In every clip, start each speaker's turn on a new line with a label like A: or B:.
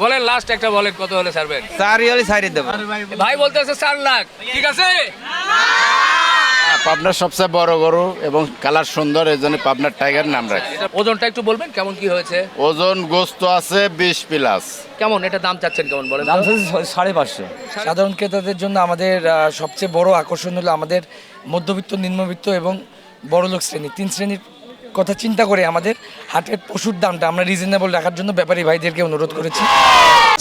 A: বলেন লাস্ট একটা বলেন কত হলে ছাড়বেন?
B: চার ইয়ারই সাইডে দেবো।
A: ভাই বলতেছে চার লাখ। ঠিক আছে?
C: পাবনার সবচেয়ে বড় গরু এবং কালার সুন্দর এই জন্য পাবনার টাইগার নাম রাখে
A: ওজনটা একটু বলবেন কেমন কি হয়েছে?
C: ওজন গোস্ত আছে বিশ প্লাস।
A: কেমন এটা দাম চাচ্ছেন কেমন বলেন
B: দাম চাচ্ছে সাড়ে পাঁচশো। সাধারণ ক্রেতাদের জন্য আমাদের সবচেয়ে বড় আকর্ষণ হলো আমাদের মধ্যবিত্ত নিম্নবিত্ত এবং বড়লোক শ্রেণি। তিন শ্রেণির কথা চিন্তা করে আমাদের হাটের পশুর দামটা আমরা রিজনেবল রাখার জন্য ব্যাপারী ভাইদেরকে অনুরোধ করেছি।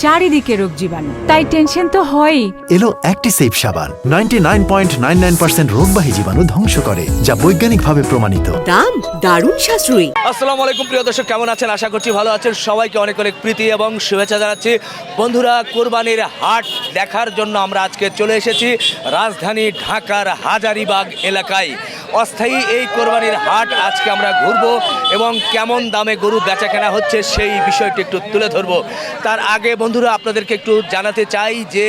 D: চারিদিকে রোগ জীবাণু তাই টেনশন তো হয়ই।
E: এলো অ্যাক্টিসেভ সাবান ninety nine point nine nine percent রোগবাহী জীবাণু ধ্বংস করে যা বৈজ্ঞানিকভাবে প্রমাণিত।
F: দাম দারুণ সাশ্রয়ী।
A: আসসালামু আলাইকুম প্রিয় দর্শক কেমন আছেন? আশা করছি ভালো আছেন। সবাইকে অনেক অনেক প্রীতি এবং শুভেচ্ছা জানাচ্ছি। বন্ধুরা কোরবানির হাট দেখার জন্য আমরা আজকে চলে এসেছি রাজধানী ঢাকার হাজারিবাগ এলাকায়। অস্থায়ী এই কোরবানির হাট আজকে আমরা ঘুরবো এবং কেমন দামে গরু বেচা কেনা হচ্ছে সেই বিষয়টি একটু তুলে ধরবো। তার আগে বন্ধুরা আপনাদেরকে একটু জানাতে চাই যে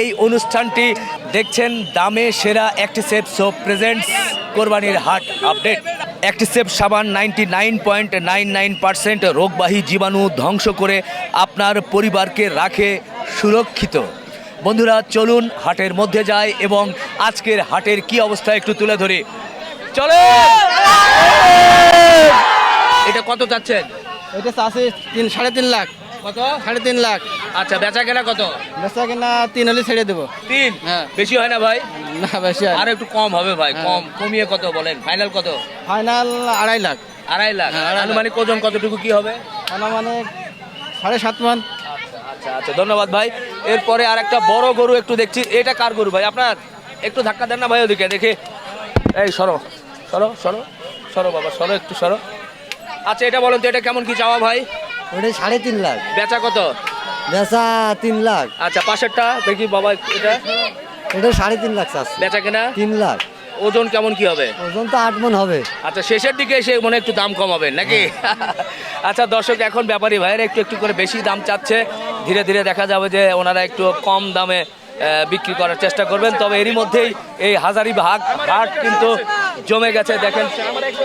A: এই অনুষ্ঠানটি দেখছেন দামে সেরা একটি সেফ সোপ প্রেজেন্টস কোরবানির হাট আপডেট একটি অ্যাক্টিসেপ সাবান ninety nine point nine nine percent রোগবাহী জীবাণু ধ্বংস করে আপনার পরিবারকে রাখে সুরক্ষিত। বন্ধুরা চলুন হাটের মধ্যে যায় এবং আজকের হাটের কি অবস্থা একটু তুলে ধরি। চলে এটা কত চাচ্ছেন?
G: এটা আছে তিন সাড়ে তিন লাখ।
A: কত?
G: সাড়ে তিন লাখ।
A: আচ্ছা বেচা কেনা কত?
G: বেচা কেনা তিন হলে ছেড়ে দেবো।
A: তিন?
G: হ্যাঁ।
A: বেশি হয় না ভাই?
G: না বেশি
A: আর একটু কম হবে ভাই কম। কমিয়ে কত বলেন? ফাইনাল কত?
G: ফাইনাল আড়াই লাখ।
A: আড়াই লাখ।
G: হ্যাঁ,
A: আনুমানিক ওজন কতটুকু কি হবে?
G: মানে সাড়ে সাত মান।
A: আচ্ছা আচ্ছা ধন্যবাদ ভাই। এরপরে আর একটা বড় গরু একটু দেখছি। এটা কার গরু ভাই? আপনার? একটু ধাক্কা দেন না ভাই ওদিকে দেখে। এই সরো। সরো সরো। সরো বাবা সরো একটু সরো। আচ্ছা এটা বলেন তো এটা কেমন কি চাওয়া ভাই?
G: ওটা সাড়ে তিন লাখ।
A: বেচা কত?
G: বেচা তিন লাখ।
A: আচ্ছা পাশেরটা দেখি বাবা এটা?
G: এটা সাড়ে তিন লাখ চাচ্ছে।
A: বেচা কেনা?
G: তিন লাখ।
A: ওজন কেমন কি হবে?
G: ওজন তো আট মন হবে।
A: আচ্ছা শেষের দিকে এসে মনে হয় একটু দাম কমাবেন নাকি? আচ্ছা দর্শক এখন ব্যাপারী ভাইয়ের একটু একটু করে বেশি দাম চাচ্ছে। ধীরে ধীরে দেখা যাবে যে ওনারা একটু কম দামে বিক্রি করার চেষ্টা করবেন। তবে এরই মধ্যেই এই হাজারি ভাগ হাট কিন্তু জমে গেছে। দেখেন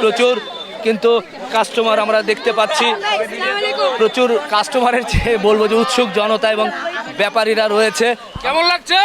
A: প্রচুর কিন্তু কাস্টমার আমরা দেখতে পাচ্ছি। প্রচুর কাস্টমারের চেয়ে বলব যে উৎসুক জনতা এবং ব্যাপারীরা রয়েছে। কেমন লাগছে?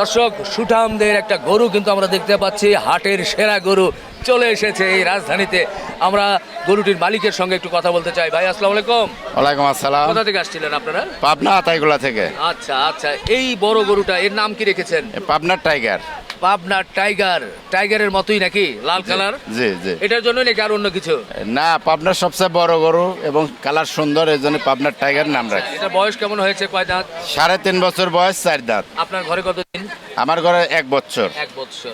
A: দর্শক সুঠামদের একটা গরু কিন্তু আমরা দেখতে পাচ্ছি হাটের সেরা গরু চলে এসেছে এই রাজধানীতে। আমরা গরুটির মালিকের সঙ্গে একটু কথা বলতে চাই। ভাই আসসালামু আলাইকুম।
C: ওয়ালাইকুম আসসালাম।
A: কোথা থেকে আসছিলেন আপনারা?
C: পাবনা আতাইগুলা থেকে।
A: আচ্ছা আচ্ছা। এই বড় গরুটা এর নাম কি রেখেছেন?
C: পাবনার টাইগার।
A: পাবনা টাইগার টাইগারের মতোই নাকি? লাল কালার?
C: জি জি।
A: এটার জন্য নাকি আর অন্য কিছু?
C: না পাবনার সবচেয়ে বড় গরু এবং কালার সুন্দর এই জন্য পাবনার টাইগার নাম রাখে।
A: এটা বয়স কেমন হয়েছে কয় দাঁত?
C: সাড়ে তিন বছর বয়স চার দাঁত।
A: আপনার ঘরে কতদিন
C: আমার ঘরে এক বছর।
A: এক বছর।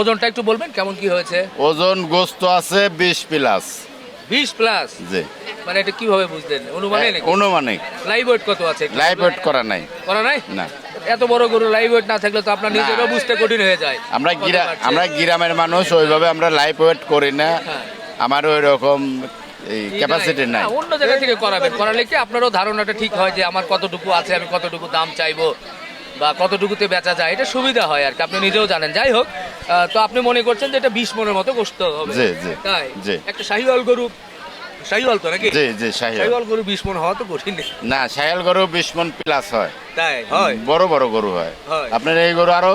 A: ওজনটা একটু বলবেন কেমন কি হয়েছে?
C: ওজন গোস্ত আছে বিশ প্লাস।
A: বিশ প্লাস?
C: জি।
A: মানে এটা কীভাবে বুঝলেন? অনুমানে নাকি?
C: অনুমানিক
A: লাইভ ওয়েট কত আছে?
C: লাইভ ওয়েট করা নাই।
A: করা নাই?
C: না।
A: এত বড় গরু লাইভ ওয়েট না থাকলে তো আপনার নিজেরও বুঝতে কঠিন হয়ে যায়।
C: আমরা গিরা আমরা গ্রামের মানুষ ওইভাবে আমরা লাইভ ওয়েট করি না।
A: হ্যাঁ।
C: আমার ওই রকম এই ক্যাপাসিটি নাই।
A: না, অন্য জায়গা থেকে করাবেন। করালে কি আপনারও ধারণাটা ঠিক হয় যে আমার কতটুকু আছে আমি কতটুকু দাম চাইব বা কতটুকুতে বেচা যায়? এটা সুবিধা হয় আর কি। আপনি নিজেও জানেন। যাই হোক তো আপনি মনে করছেন যে এটা বিশ মনের মতো গোস্ত হবে। তাই? একটা শাহিওয়াল গরু শাহিওয়াল তো নাকি?
C: জি জি
A: শাহিওয়াল। গরু বিশ মন হওয়া তো কঠিন।
C: না শাহিয়াল গরু বিশ মন প্লাস হয়।
A: তাই হয়?
C: বড় বড় গরু হয়। আপনার এই গরু আরও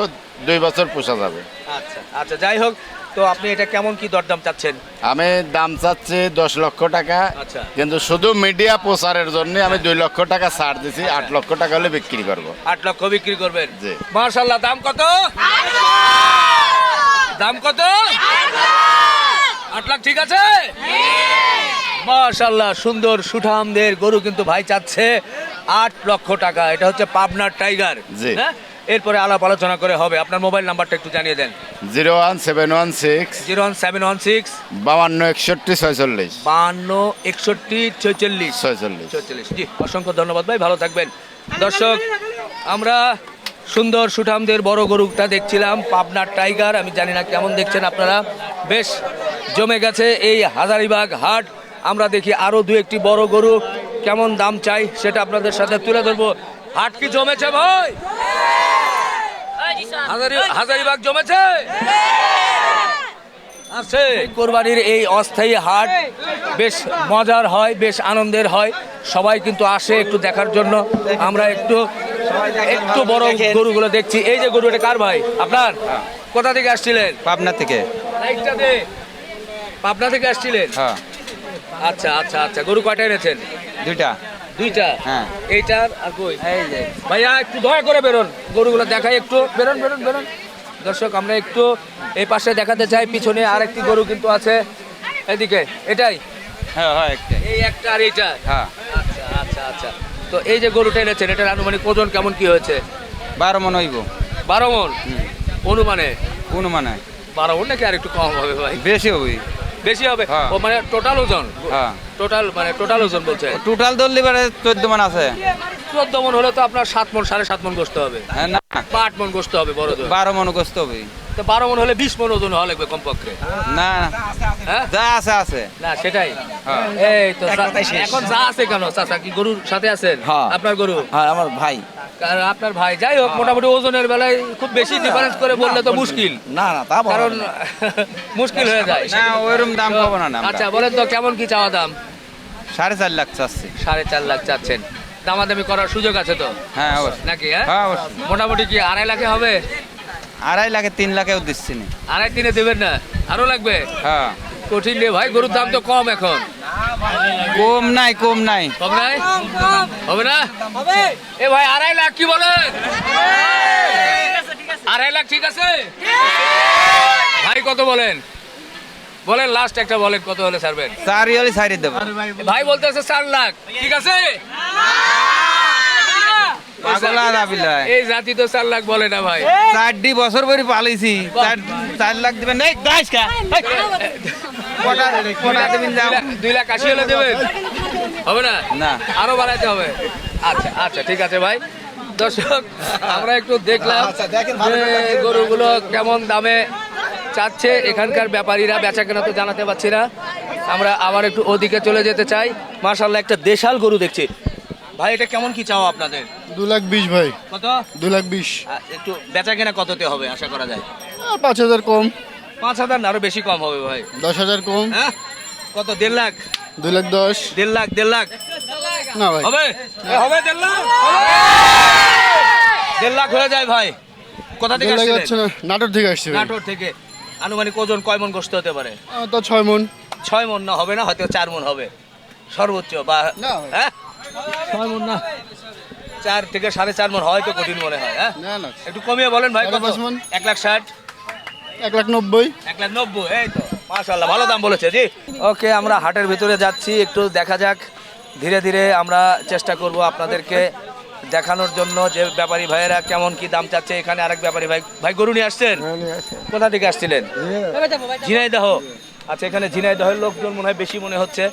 C: দুই বছর পোষা যাবে।
A: আচ্ছা আচ্ছা যাই হোক তো আপনি এটা কেমন কি দরদাম চাচ্ছেন?
C: আমি দাম চাচ্ছি দশ লক্ষ টাকা
A: আচ্ছা।
C: কিন্তু শুধু মিডিয়া প্রচারের জন্য আমি দুই লক্ষ টাকা ছাড় দিছি আট লক্ষ টাকা হলে বিক্রি করব।
A: আট লক্ষ বিক্রি করবেন?
C: জি।
A: মার্শাল্লাহ দাম কত? দাম কত? আট লাখ। ঠিক আছে? মার্শাল্লাহ সুন্দর সুঠামদের গরু কিন্তু ভাই চাচ্ছে আট লক্ষ টাকা। এটা হচ্ছে পাবনার টাইগার। হ্যাঁ? এরপরে আলাপ আলোচনা করে হবে। আপনার মোবাইল নাম্বারটা একটু জানিয়ে দেন।
C: Zero one seven one six
A: zero one seven one six
C: বাউান্ন একষট্টি ছয়চল্লিশ।
A: বাহান্ন একষট্টি ছয়চল্লিশ।
C: ছয়চল্লিশ।
A: চল্লিশ জি অসংখ্য ধন্যবাদ ভাই ভালো থাকবেন। দর্শক আমরা সুন্দর সুঠামদের বড় গরুটা দেখছিলাম পাবনার টাইগার। আমি জানি না কেমন দেখছেন আপনারা। বেশ জমে গেছে এই হাজারিবাগ হাট। আমরা দেখি আরও দু একটি বড় গরু কেমন দাম চাই সেটা আপনাদের সাথে তুলে ধরবো। হাট কি জমেছে ভাই? হাজারি হাজারিবাগ জমেছে? আছে। কোরবানির এই অস্থায়ী হাট বেশ মজার হয় বেশ আনন্দের হয়। সবাই কিন্তু আসে একটু দেখার জন্য। আমরা একটু একটু বড় গরুগুলো দেখছি। এই যে গরু এটা কার ভাই? আপনার? কোথা থেকে আসছিলেন?
H: পাবনা থেকে।
A: পাবনা থেকে আসছিলেন?
H: হ্যাঁ।
A: আচ্ছা আচ্ছা আচ্ছা। গরু কয়টা এনেছেন?
H: দুইটা।
A: দুইটা?
H: হ্যাঁ।
A: এইটার আর কই?
H: এই যে।
A: ভাইয়া একটু দয়া করে বেরোন। গরুগুলো দেখাই একটু। বেরোন বেরোন বেরোন। দর্শক আমরা একটু এই পাশে দেখাতে চাই। পিছনে আরেকটি গরু কিন্তু আছে। এদিকে এটাই?
H: হ্যাঁ হ্যাঁ একটা।
A: এই একটা আর এইটা?
H: হ্যাঁ।
A: আচ্ছা আচ্ছা আচ্ছা। তো এই যে গরুটা এনেছেন এটার আনুমানিক ওজন কেমন কি হয়েছে?
H: বারো মন হইব।
A: বারো মন? অনুমানে?
H: কোনো মানে
A: বারো মন নাকি আর একটু কম হবে ভাই?
H: বেশি হবি।
A: বেশি হবে।
H: হ্যাঁ।
A: ও মানে টোটাল ওজন।
H: হ্যাঁ।
A: টোটাল মানে টোটাল ওজন বলছে।
H: টোটাল ধরলে পারে চোদ্দ মন আছে।
A: চোদ্দ মন হলে তো আপনার সাত মন সাড়ে সাত মন গোস্ত হবে।
H: হ্যাঁ
A: আট মন গোস্ত হবে বড়
H: বারো মন গোস্ত হবি।
A: তো বারো মন হলে বিশ মন ওজন হওয়া লাগবে কমপক্ষে।
H: না
A: হ্যাঁ
H: যা আছে আছে।
A: না সেটাই।
H: হ্যাঁ।
A: এই তো এখন যা আছে কেন? চাচা কি গরুর সাথে আছেন। আপনার গরু?
H: হ্যাঁ আমার ভাই।
A: আপনার ভাই। যাই হোক মোটামুটি ওজনের বেলায় খুব বেশি ডিফারেন্স করে বললে তো মুশকিল।
H: না না তা
A: কারণ মুশকিল হয়ে যায়।
H: না ওইরকম দাম পাবো না না
A: আচ্ছা বলেন তো কেমন কি চাওয়া দাম?
H: সাড়ে চার লাখ চাচ্ছি।
A: সাড়ে চার লাখ চাচ্ছেন। দামাদামি করার সুযোগ আছে তো?
H: হ্যাঁ অবশ্যই।
A: নাকি হ্যাঁ?
H: হ্যাঁ অবশ্যই।
A: মোটামুটি কি আড়াই লাখে হবে?
H: আড়াই লাখে তিন লাখেও দিচ্ছি না।
A: আড়াই তিনে দেবেন না? আরও লাগবে?
H: হ্যাঁ।
A: কঠিন রে ভাই গরুর দাম তো কম এখন।
H: কম নাই কম নাই।
A: কম নাই? হবে না? এ ভাই আড়াই লাখ কি বলেন আড়াই লাখ ঠিক আছে। ভাই কত বলেন? বলেন লাস্ট একটা বলেন কত হলে ছাড়বেন?
H: চারি হলে ছাড়ি দেবো।
A: ভাই বলতেছে চার লাখ। ঠিক আছে। এই জাতি তো চার লাখ বলে না ভাই।
H: চারটি বছর পরে পালিছি চার লাখ দেবেন।
A: দুই লাখ- আশি হলে দেবেন? হবে না?
H: না।
A: আরও বাড়াইতে হবে। আচ্ছা আচ্ছা ঠিক আছে ভাই। দর্শক আমরা একটু দেখলাম যে গরুগুলো কেমন দামে চাচ্ছে এখানকার ব্যাপারীরা বেচা কেনা তো জানাতে পারছি না। আমরা আবার একটু ওদিকে চলে যেতে চাই। মার্শাল্লাহ একটা দেশাল গরু দেখছি। ভাই এটা কেমন কি চাও আপনাদের?
I: দু লাখ বিশ ভাই।
A: কত?
I: দু লাখ বিশ।
A: একটু বেচা কেনা কততে হবে আশা করা যায়?
I: আর পাঁচ হাজার কম।
A: পাঁচ হাজার না আরও বেশি কম হবে ভাই।
I: দশ হাজার কম।
A: হ্যাঁ? কত দেড় লাখ?
I: দু লাখ দশ।
A: দেড় লাখ দেড় লাখ?
I: না ভাই।
A: হবে? হবে দেড় লাখ? দেড় লাখ হয়ে যায় ভাই। কোথা থেকে
I: দেড় যাচ্ছে না নাটোর থেকে আসছে
A: নাটোর থেকে। আনুমানিক ওজন কয় মন গোস্ত হতে পারে?
I: তো ছয় মন।
A: ছয় মন না হবে না হয়তো চার মন হবে। সর্বোচ্চ বা
I: না।
A: হ্যাঁ? ছয় মন না। চার থেকে সাড়ে চার মন হয়তো কঠিন মনে হয় হ্যাঁ?
I: না না।
A: একটু কমিয়ে বলেন ভাই কত?
I: মণ।
A: এক লাখ ষাট?
I: এক লাখ নব্বই।
A: এক লাখ নব্বই এই তো মাশাল্লাহ ভালো দাম বলেছে জি। ওকে আমরা হাটের ভিতরে যাচ্ছি একটু দেখা যাক। ধীরে ধীরে আমরা চেষ্টা করব আপনাদেরকে দেখানোর জন্য যে ব্যাপারী ভাইয়েরা কেমন কি দাম চাচ্ছে এখানে আরেক ব্যাপারী ভাই। ভাই গরু নিয়ে আসছেন? কোথা থেকে আসছিলেন? ঝিনাইদহ। আচ্ছা এখানে ঝিনাইদহের লোকজন মনে হয় বেশি মনে হচ্ছে।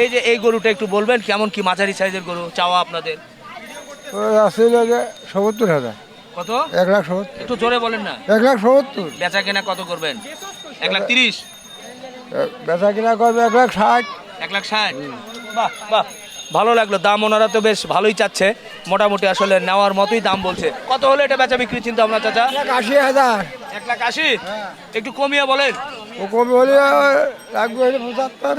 A: এই যে এই গরুটা একটু বলবেন কেমন কি মাঝারি সাইজের গরু চাওয়া আপনাদের?
J: আসলে সত্তর হাজার।
A: কত?
J: এক লাখ সত্তর।
A: একটু জোরে বলেন না।
J: এক লাখ সত্তর।
A: বেচা কেনা কত করবেন? এক লাখ তিরিশ?
J: বেচা কিনা করবে এক লাখ ষাট।
A: এক লাখ ষাট? বাহ বাহ। ভালো লাগল দাম ওনারা তো বেশ ভালোই চাচ্ছে। মোটামুটি আসলে নেওয়ার মতোই দাম বলছে। কত হলে এটা বেচা বিক্রি চিন্তা ভাবনা চাচা?
J: এক আশি হাজার।
A: এক লাখ আশি? একটু কমিয়ে বলেন।
J: ও কমে হলে লাগবে হলে পঁচাত্তর।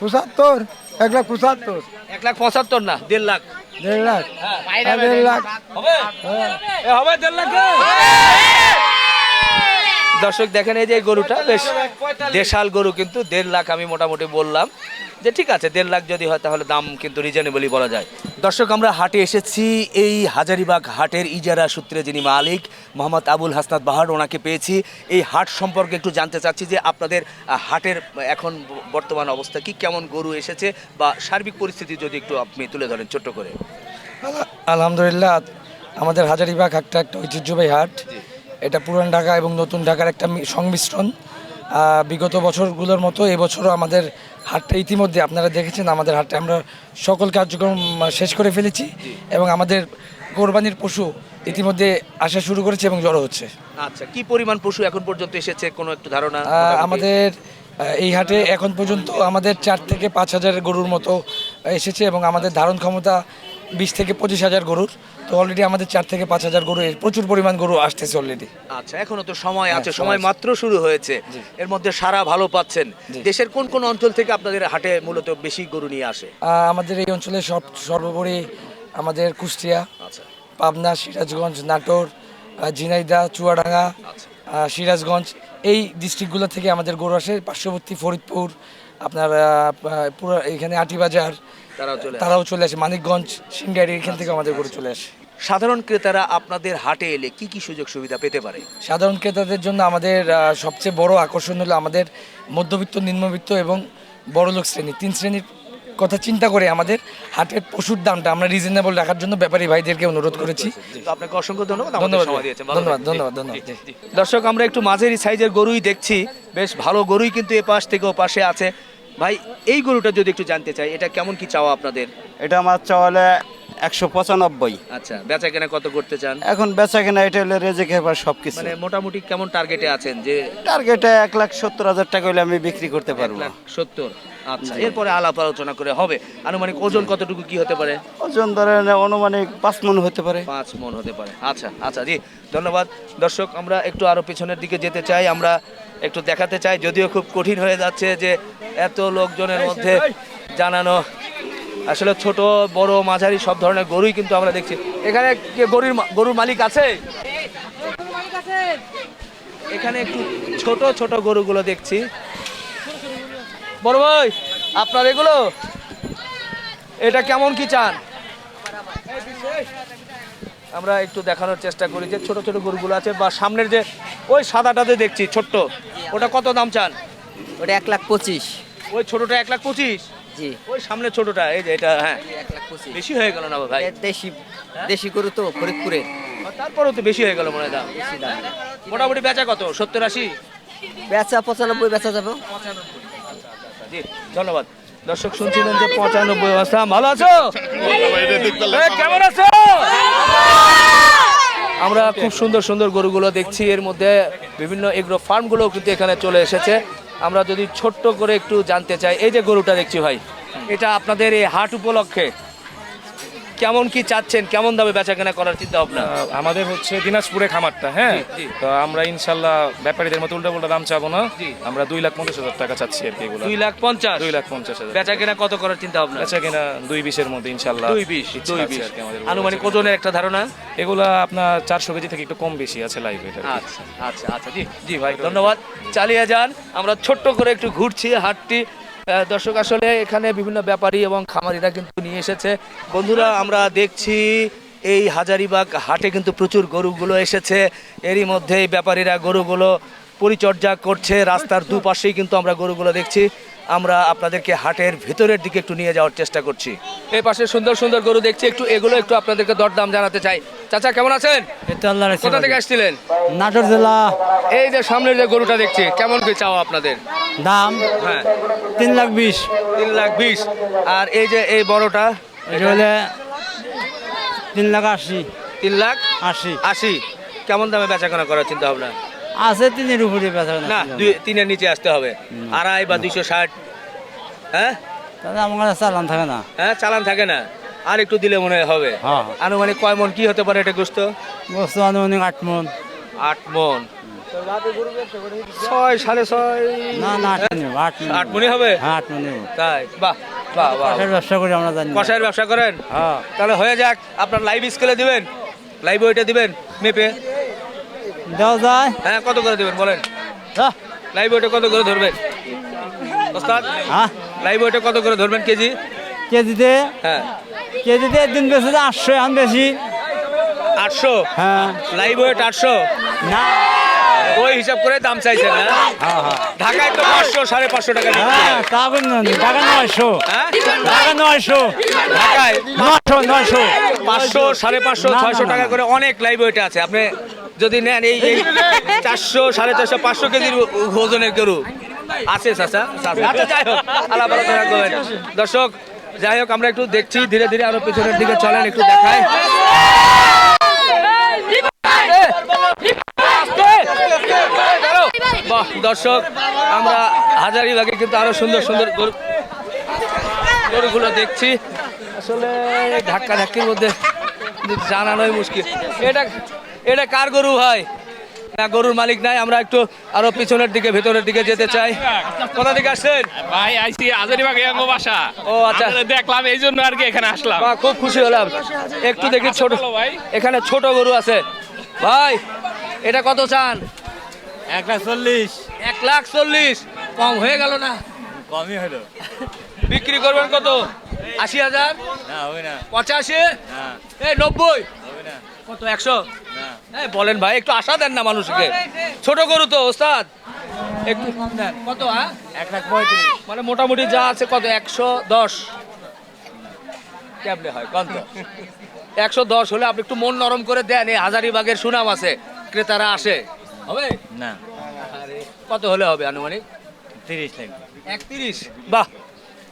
J: পঁচাত্তর? এক লাখ পঁচাত্তর।
A: এক লাখ পঁচাত্তর না দেড় লাখ।
J: দেড় লাখ।
A: হ্যাঁ।
J: দেড় লাখ।
A: হবে? হবে দেড় লাখ। দর্শক দেখেন এই যে গরুটা বেশ দেশাল গরু কিন্তু দেড় লাখ আমি মোটামুটি বললাম। যে ঠিক আছে দেড় লাখ যদি হয় তাহলে দাম কিন্তু রিজনেবলই বলা যায়। দর্শক আমরা হাটে এসেছি এই হাজারিবাগ হাটের ইজারা সূত্রে যিনি মালিক মোহাম্মদ আবুল হাসনাত বাহার ওনাকে পেয়েছি। এই হাট সম্পর্কে একটু জানতে চাচ্ছি যে আপনাদের হাটের এখন বর্তমান অবস্থা কি কেমন গরু এসেছে বা সার্বিক পরিস্থিতি যদি একটু আপনি তুলে ধরেন ছোট্ট করে।
B: আলহামদুলিল্লাহ আমাদের হাজারিবাগ হাটটা একটা ঐতিহ্যবাহী হাট। এটা পুরান ঢাকা এবং নতুন ঢাকার একটা সংমিশ্রণ। বিগত বছরগুলোর মতো এবছরও আমাদের হাটটা ইতিমধ্যে আপনারা দেখেছেন আমাদের হাটটা আমরা সকল কার্যক্রম শেষ করে ফেলেছি এবং আমাদের কোরবানির পশু ইতিমধ্যে আসা শুরু করেছে এবং জড়ো হচ্ছে।
A: আচ্ছা কি পরিমাণ পশু এখন পর্যন্ত এসেছে কোনো একটু ধারণা?
B: আমাদের এই হাটে এখন পর্যন্ত আমাদের চার থেকে পাঁচ হাজার গরুর মতো এসেছে এবং আমাদের ধারণ ক্ষমতা বিশ থেকে পঁচিশ হাজার গরুর। তো অলরেডি আমাদের চার থেকে পাঁচ হাজার গরু প্রচুর পরিমাণ গরু আসতেছে অলরেডি
A: আচ্ছা এখনও তো সময় আছে
B: হ্যাঁ,
A: সময় মাত্র শুরু হয়েছে। এর মধ্যে সারা ভালো পাচ্ছেন। দেশের কোন কোন অঞ্চল থেকে আপনাদের হাটে মূলত বেশি গরু নিয়ে আসে?
B: আমাদের এই অঞ্চলে সব সর্বোপরি আমাদের কুষ্টিয়া
A: আচ্ছা।
B: পাবনা সিরাজগঞ্জ নাটোর আহ, ঝিনাইদহ চুয়াডাঙ্গা
A: আচ্ছা।
B: সিরাজগঞ্জ এই ডিস্ট্রিক্টগুলো থেকে আমাদের গরু আসে। পার্শ্ববর্তী ফরিদপুর আপনার পুরো এখানে আটিবাজার
A: তারাও চলে আসে।
B: মানিকগঞ্জ সিংগাড়ি এখান থেকে আমাদের গরু চলে আসে।
A: সাধারণ ক্রেতারা আপনাদের হাটে এলে কি কি সুযোগ সুবিধা পেতে পারে?
B: সাধারণ ক্রেতাদের জন্য আমাদের সবচেয়ে বড় আকর্ষণ হলো আমাদের মধ্যবিত্ত নিম্নবিত্ত এবং বড়লোক শ্রেণি। তিন শ্রেণির কথা চিন্তা করে আমাদের হাটের পশুর দামটা আমরা রিজনেবল রাখার জন্য ব্যাপারী ভাইদেরকে অনুরোধ করেছি।
A: আপনাকে অসংখ্য ধন্যবাদ
B: ধন্যবাদ ধন্যবাদ ধন্যবাদ ধন্যবাদ।
A: দর্শক আমরা একটু মাঝারি সাইজের গরুই দেখছি। বেশ ভালো গরুই কিন্তু এ পাশ থেকে ও পাশে আছে। ভাই এই গরুটা যদি একটু জানতে চাই এটা কেমন কি চাওয়া আপনাদের?
K: এটা আমার চাওয়ালে একশো পঁচানব্বই।
A: আচ্ছা বেচা কেনা কত করতে চান?
K: এখন বেচা কেনা এটা হলে রেজে খেবার সব কিছু
A: মানে মোটামুটি কেমন টার্গেটে আছেন? যে
K: টার্গেটে এক লাখ সত্তর হাজার টাকা হলে আমি বিক্রি করতে পারব।
A: সত্তর। আচ্ছা। এরপরে আলাপ আলোচনা করে হবে। আনুমানিক ওজন কতটুকু কি হতে পারে?
K: ওজন ধরেন অনুমানিক পাঁচ মন হতে পারে।
A: পাঁচ মন হতে পারে। আচ্ছা আচ্ছা জি ধন্যবাদ। দর্শক আমরা একটু আরও পিছনের দিকে যেতে চাই আমরা একটু দেখাতে চাই যদিও খুব কঠিন হয়ে যাচ্ছে যে এত লোকজনের মধ্যে জানানো। আসলে ছোট বড় মাঝারি সব ধরনের গরুই কিন্তু আমরা দেখছি। এখানে কে গরুর মা- গরুর মালিক আছে। এখানে একটু ছোট ছোট গরুগুলো দেখছি। বড় ভাই আপনার এগুলো? এটা কেমন কি চান? আমরা একটু দেখানোর চেষ্টা করি যে ছোট ছোট গরুগুলো আছে বা সামনের যে ওই সাদাটাতে দেখছি ছোট্ট ওটা কত দাম চান?
G: ওটা এক লাখ পঁচিশ।
A: ওই ছোটটা এক লাখ পঁচিশ?
G: জি।
A: ওই সামনে ছোটটা এই যে এটা হ্যাঁ।
G: এক লাখ পঁচিশ।
A: বেশি হয়ে গেল না ভাই?
G: দেশি দেশি গরু তো ফরিদপুরে।
A: তারপরেও তো বেশি হয়ে গেল মনে হয় দাম। মোটামুটি বেচা কত? সত্তর আশি?
G: বেচা পঁচানব্বই বেচা যাবে।
A: জি ধন্যবাদ। দর্শক শুনছিলেন যে পঁচানব্বই অবস্থা ভালো আছো? কেমন আছো? আমরা খুব সুন্দর সুন্দর গরুগুলো দেখছি এর মধ্যে বিভিন্ন এগ্রো ফার্মগুলো কিন্তু এখানে চলে এসেছে। আমরা যদি ছোট্ট করে একটু জানতে চাই এই যে গরুটা দেখছি ভাই এটা আপনাদের এই হাট উপলক্ষে কেমন কি চাচ্ছেন? কেমন দামে বেচা কেনা করার চিন্তা ভাবনা?
L: আমাদের হচ্ছে দিনাজপুরে খামারটা হ্যাঁ? তো আমরা ইনশাল্লাহ ব্যাপারীদের মতো উল্টা উল্টা দাম চাবো না। আমরা দুই লাখ পঞ্চাশ হাজার টাকা চাচ্ছি আর কি এগুলো।
A: দুই লাখ পঞ্চাশ?
L: দুই লাখ পঞ্চাশ হাজার।
A: বেচা কেনা কত করার চিন্তা ভাবনা?
L: আচ্ছা কিনা দুই বিশের মধ্যে ইনশাল্লাহ
A: দুই বিশ দুই বিশ।
L: আর কি আমাদের
A: আনুমানিক ওজনের একটা ধারণা?
L: এগুলা আপনার চারশো কেজি থেকে একটু কম বেশি আছে লাইভ এটা
A: আচ্ছা আচ্ছা আচ্ছা। জি জি ভাই ধন্যবাদ। চালিয়ে যান। আমরা ছোট্ট করে একটু ঘুরছি হাটটি দর্শক, আসলে এখানে বিভিন্ন ব্যাপারী এবং খামারিরা কিন্তু নিয়ে এসেছে। বন্ধুরা, আমরা দেখছি এই হাজারিবাগ হাটে কিন্তু প্রচুর গরুগুলো এসেছে। এরই মধ্যে ব্যাপারীরা গরুগুলো পরিচর্যা করছে। রাস্তার দুপাশেই কিন্তু আমরা গরুগুলো দেখছি। আমরা আপনাদেরকে হাটের ভেতরের দিকে একটু নিয়ে যাওয়ার চেষ্টা করছি। এই পাশে সুন্দর সুন্দর গরু দেখছি একটু এগুলো একটু আপনাদেরকে দরদাম জানাতে চাই। চাচা কেমন আছেন? কোথা থেকে আসছিলেন?
G: নাটোর জেলা।
A: এই যে সামনের যে গরুটা দেখছি কেমন কি চাও আপনাদের?
G: দাম?
A: হ্যাঁ।
G: তিন লাখ বিশ।
A: তিন লাখ বিশ। আর এই যে এই বড়টা?
G: এটা হলে তিন লাখ আশি।
A: তিন লাখ
G: আশি।
A: আশি। কেমন দামে বেচাকেনা করার চিন্তা ভাবনা
G: আছে তিনের উপরে বেচা
A: না দুই তিনের নিচে আসতে হবে। আড়াই বা দুইশো ষাট। হ্যাঁ?
G: তাহলে আমার কাছে চালান থাকে না।
A: হ্যাঁ চালান থাকে না। আর একটু দিলে মনে হবে।
G: হ্যাঁ।
A: আনুমানিক কয় মন কি হতে পারে এটা গোস্ত?
G: বস্তু আনুমানিক আট মন।
A: আট মন। ছয় সাড়ে ছয়?
G: না না আট মন আট মন
A: হবে।
G: হ্যাঁ আট মন
A: তাই বাহ বাহ বাহ।
G: ব্যবসা করি আমরা জানি না।
A: কষায়ের ব্যবসা করেন?
G: হ্যাঁ।
A: তাহলে হয়ে যাক আপনার লাইভ স্কেলে দিবেন। লাইভ ওইটা দিবেন মেপে।
G: দেওয়া যায়।
A: হ্যাঁ কত করে দিবেন বলেন। লাইভ ওইটা কত করে ধরবেন ওস্তাদ
G: হ্যাঁ
A: লাইভ ওইটা কত করে ধরবেন কেজি?
G: কেজিতে?
A: হ্যাঁ।
G: কেজিতে একদিন বেশি আটশো এখন বেশি।
A: আটশো?
G: হ্যাঁ।
A: লাইভ ওয়েট আটশো?
G: না।
A: ওই হিসাব করে দাম চাইছেন না
G: হ্যাঁ হ্যাঁ
A: ঢাকায় তো পাঁচশো সাড়ে পাঁচশো টাকা বিক্রি
G: হ্যাঁ
A: হয়।
G: তা বলুন টাকা নয়শো
A: হ্যাঁ
G: টাকা নয়শো
A: ঢাকায়
G: নয়শো নয়শো
A: পাঁচশো সাড়ে পাঁচশো ছয়শো টাকা করে অনেক লাইভ ওয়েট আছে আপনি যদি নেন এই এই চারশো সাড়ে চারশো পাঁচশো কেজির ওজনের গরু আছে চাচা। আচ্ছা যাই হোক আলাপ আলোচনা করবেন দর্শক যাই হোক আমরা একটু দেখছি ধীরে ধীরে আরও পিছনের দিকে চলেন একটু দেখাই বাহ দর্শক আমরা হাজারিবাগে কিন্তু আরও সুন্দর সুন্দর গরু গরুগুলো দেখছি। আসলে ধাক্কা ধাক্কির মধ্যে জানানোই মুশকিল। এটা এটা কার গরু ভাই? না গরুর মালিক নাই আমরা একটু আরও পিছনের দিকে ভেতরের দিকে যেতে চাই। কোথা থেকে আসছেন?
L: ভাই আইসি আজারিবাগ ইয়াঙ্গ বাসা।
A: ও আচ্ছা।
L: দেখলাম এই জন্য আর কি এখানে আসলাম।
A: বাহ, খুব খুশি হলাম। একটু দেখি ছোট
L: ভাই।
A: এখানে ছোট গরু আছে। ভাই এটা কত চান?
G: এক লাখ চল্লিশ।
A: এক লাখ চল্লিশ। কম হয়ে গেল না?
G: কমই হলো।
A: বিক্রি করবেন কত? আশি হাজার?
G: না হবে না।
A: পঁচাশি? এই নব্বই?
G: হবে না।
A: কত একশো? এই বলেন ভাই একটু আশা দেন না মানুষকে। ছোট গরু তো ওস্তাদ। একটু কম দেন। কত হ্যাঁ
G: এক লাখ পঁয়ত্রিশ।
A: মানে মোটামুটি যা আছে কত একশো দশ? কেমনে হয় কত একশো দশ হলে আপনি একটু মন নরম করে দেন এই হাজারিবাগের সুনাম আছে ক্রেতারা আসে। হবে?
G: না।
A: আরে কত হলে হবে আনুমানিক?
G: তিরিশ লাখ
A: একত্রিশ? বাহ!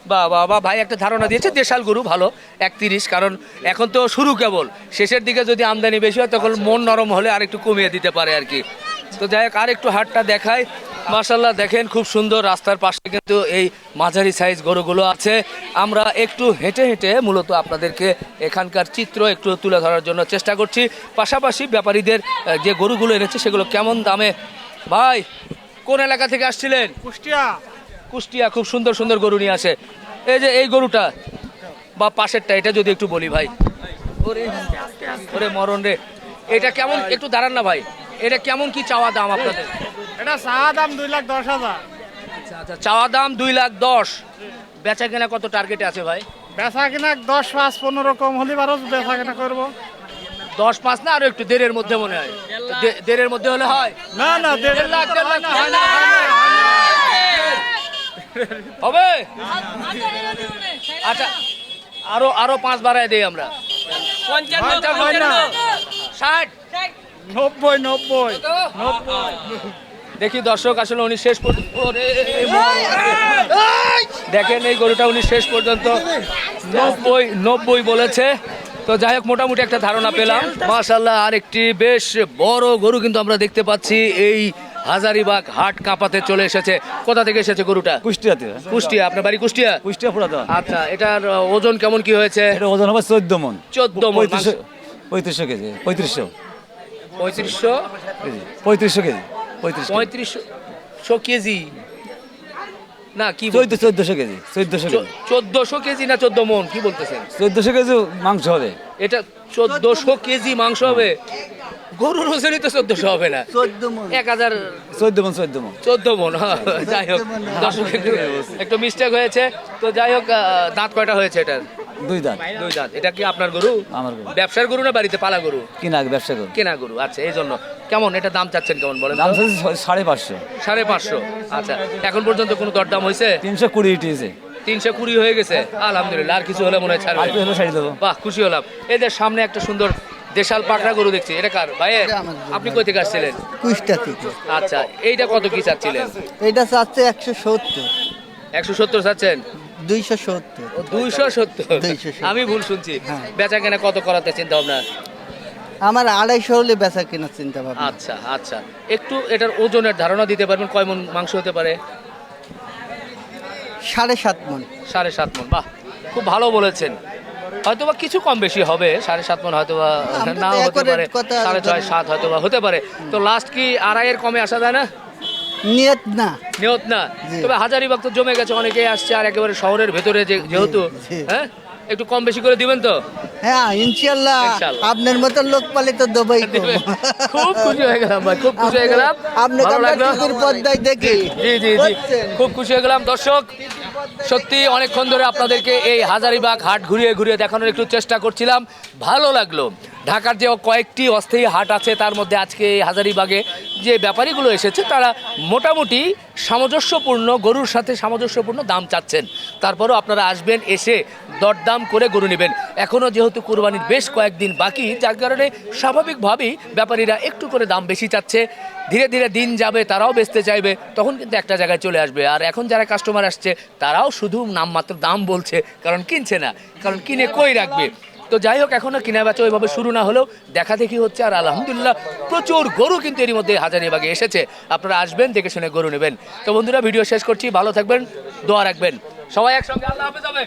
A: বাহ বাহ বাহ ভাই একটা ধারণা দিয়েছে দেশাল গরু ভালো একত্রিশ কারণ এখন তো শুরু কেবল। শেষের দিকে যদি আমদানি বেশি হয় তখন মন নরম হলে আর একটু কমিয়ে দিতে পারে আর কি। তো যাই হোক আর একটু হাটটা দেখায় মার্শাল্লাহ দেখেন খুব সুন্দর রাস্তার পাশে কিন্তু এই মাঝারি সাইজ গরুগুলো আছে। আমরা একটু হেঁটে হেঁটে মূলত আপনাদেরকে এখানকার চিত্র একটু তুলে ধরার জন্য চেষ্টা করছি। পাশাপাশি ব্যাপারীদের যে গরুগুলো এনেছে সেগুলো কেমন দামে? ভাই কোন এলাকা থেকে আসছিলেন?
H: কুষ্টিয়া।
A: কুষ্টিয়া খুব সুন্দর সুন্দর গরু নিয়ে আসে। এই যে এই গরুটা বা পাশেরটা এটা যদি একটু বলি ভাই। ওরে ওরে মরণ রে। এটা কেমন একটু দাঁড়ান না ভাই। এটা কেমন কি চাওয়া দাম আপনাদের?
H: এটা চা দাম দুই লাখ দশ হাজার।
A: আচ্ছা আচ্ছা চাওয়া দাম দুই লাখ দশ। বেচা কেনা কত টার্গেটে আছে ভাই?
H: বেচা কেনা দশ পাঁচ পনেরো কম হলে বারো বেচা কেনা করব।
A: দশ পাঁচ না আরও একটু দেড়ের মধ্যে মনে হয়? দে- দেড়ের মধ্যে হলে হয়?
H: না না দেড়
A: লাখ দেড় লাখ। হবে? আচ্ছা আরও আরও পাঁচ বাড়ায় দেই আমরা। ষাট।
H: নব্বই নব্বই
A: দেখি দর্শক আসলে উনি শেষ পর্যন্ত দেখেন এই গরুটা উনি শেষ পর্যন্ত নব্বই নব্বই বলেছে তো যাই হোক মোটামুটি একটা ধারণা পেলাম মাশাল্লাহ আর একটি বেশ বড় গরু কিন্তু আমরা দেখতে পাচ্ছি এই হাজারিবাগ হাট কাঁপাতে চলে এসেছে কোথা থেকে এসেছে গরুটা
G: কুষ্টিয়াতে
A: কুষ্টিয়া আপনার বাড়ি কুষ্টিয়া
G: কুষ্টিয়া দেওয়া
A: আচ্ছা এটার ওজন কেমন কি হয়েছে
G: ওজন হবে চোদ্দ মন
A: 14 মণ,
G: পঁয়ত্রিশশো পঁয়ত্রিশশো কেজি পঁয়ত্রিশশো
A: পঁয়ত্রিশশো?
G: কেজি পঁয়ত্রিশশো কেজি পঁয়ত্রিশ
A: পঁয়ত্রিশশো কেজি? না কি
G: চোদ্দ চোদ্দশো কেজি চোদ্দশো
A: চোদ্দশো কেজি না চোদ্দ মন? কি বলতেছেন?
G: চোদ্দশো কেজি মাংস হবে।
A: এটা চোদ্দশো কেজি মাংস হবে। গরুর ওজনই তো চোদ্দশো হবে না। এক হাজার
G: চোদ্দ মন চোদ্দ মন।
A: চোদ্দ মন হ্যাঁ, যাই হোক। দর্শক একটু একটু মিস্টেক হয়েছে। তো যাই হোক আহ, দাঁত কয়টা হয়েছে এটার?
G: দুই দাঁত।
A: দুই দাঁত। এটা কি আপনার গরু?
G: আমার গরু।
A: ব্যবসার গরু না বাড়িতে পালা গরু?
G: কিনা ব্যবসা করুন
A: কেনা গরু। আচ্ছা এই জন্য। কেমন? এটা দাম চাচ্ছেন কেমন বলেন
G: দাম
A: তো?
G: সাড়ে পাঁচশো।
A: সাড়ে পাঁচশো। আচ্ছা এখন পর্যন্ত কোনো দরদাম হয়েছে?
G: তিনশো কুড়ি উঠিয়েছে।
A: তিনশো কুড়ি হয়ে গেছে? আলহামদুলিল্লাহ আর কিছু হলে মনে হয় ছাড়বে। বাহ খুশি হলাম। এদের সামনে একটা সুন্দর দেশাল পাকড়া গরু দেখছি। এটা কার? ভাই আপনি কই থেকে আসছিলেন?
J: কুষ্টা থেকে।
A: আচ্ছা এইটা কত কি চাচ্ছিলেন?
J: এটা চাচ্ছে একশো সত্তর।
A: একশো সত্তর চাচ্ছেন?
J: দুইশো সত্তর।
A: দুইশো সত্তর। আমি ভুল শুনছি।
J: হ্যাঁ।
A: বেচা কেনা কত করাতে চিন্তা ভাবনা
J: আমার আড়াইশো হলে বেচা কেনার চিন্তা ভাবনা
A: আচ্ছা আচ্ছা। একটু এটার ওজনের ধারণা দিতে পারবেন কয় মন মাংস হতে পারে?
J: সাড়ে সাত মন।
A: সাড়ে সাত মন বাহ। খুব ভালো বলেছেন। হয়তো বা কিছু কম বেশি হবে সাড়ে সাত মন হয়তো বা নাও হতে পারে সাড়ে ছয় সাত হয়তো বা হতে পারে। তো লাস্ট কি আড়াইয়ের কমে আসা যায় না?
J: নিয়ত না।
A: নিয়ত না। তবে হাজারিবাগ তো জমে গেছে অনেকেই আসছে আর একেবারে শহরের ভেতরে যেহেতু হ্যাঁ? একটু কম বেশি করে দিবেন তো?
J: হ্যাঁ ইনশাল্লাহ। আপনার মতো লোক পালে তো দেবই
A: খুব খুশি হয়ে গেলাম ভাই খুব খুশি হয়ে গেলাম।
J: আপনাকে
A: ভালো
J: আমরা টিভির পর্দায় দেখি
A: জি জি জি খুব খুশি হয়ে গেলাম। দর্শক সত্যি অনেকক্ষণ ধরে আপনাদেরকে এই হাজারিবাগ হাট ঘুরিয়ে ঘুরিয়ে দেখানোর একটু চেষ্টা করছিলাম। ভালো লাগল। ঢাকার যে কয়েকটি অস্থায়ী হাট আছে, তার মধ্যে আজকে হাজারিবাগে যে ব্যাপারীগুলো এসেছে, তারা মোটামুটি সামঞ্জস্যপূর্ণ, গরুর সাথে সামঞ্জস্যপূর্ণ দাম চাচ্ছেন। তারপরও আপনারা আসবেন, এসে দরদাম করে গরু নেবেন। এখনও যেহেতু কোরবানির বেশ কয়েকদিন বাকি, যার কারণে স্বাভাবিকভাবেই ব্যাপারীরা একটু করে দাম বেশি চাচ্ছে। ধীরে ধীরে দিন যাবে, তারাও বেচতে চাইবে, তখন কিন্তু একটা জায়গায় চলে আসবে। আর এখন যারা কাস্টমার আসছে, তারাও শুধু নামমাত্র দাম বলছে, কারণ কিনছে না, কারণ কিনে কই রাখবে? তো যাই হোক, এখনও কিনা বেচা ওইভাবে শুরু না হলেও দেখা দেখি হচ্ছে। আর আলহামদুলিল্লাহ, প্রচুর গরু কিন্তু এর মধ্যে হাজারিবাগে এসেছে। আপনারা আসবেন, দেখে শুনে গরু নেবেন। তো বন্ধুরা, ভিডিও শেষ করছি। ভালো থাকবেন, দোয়া রাখবেন। সবাই একসঙ্গে, আল্লাহ হাফেজ হবে!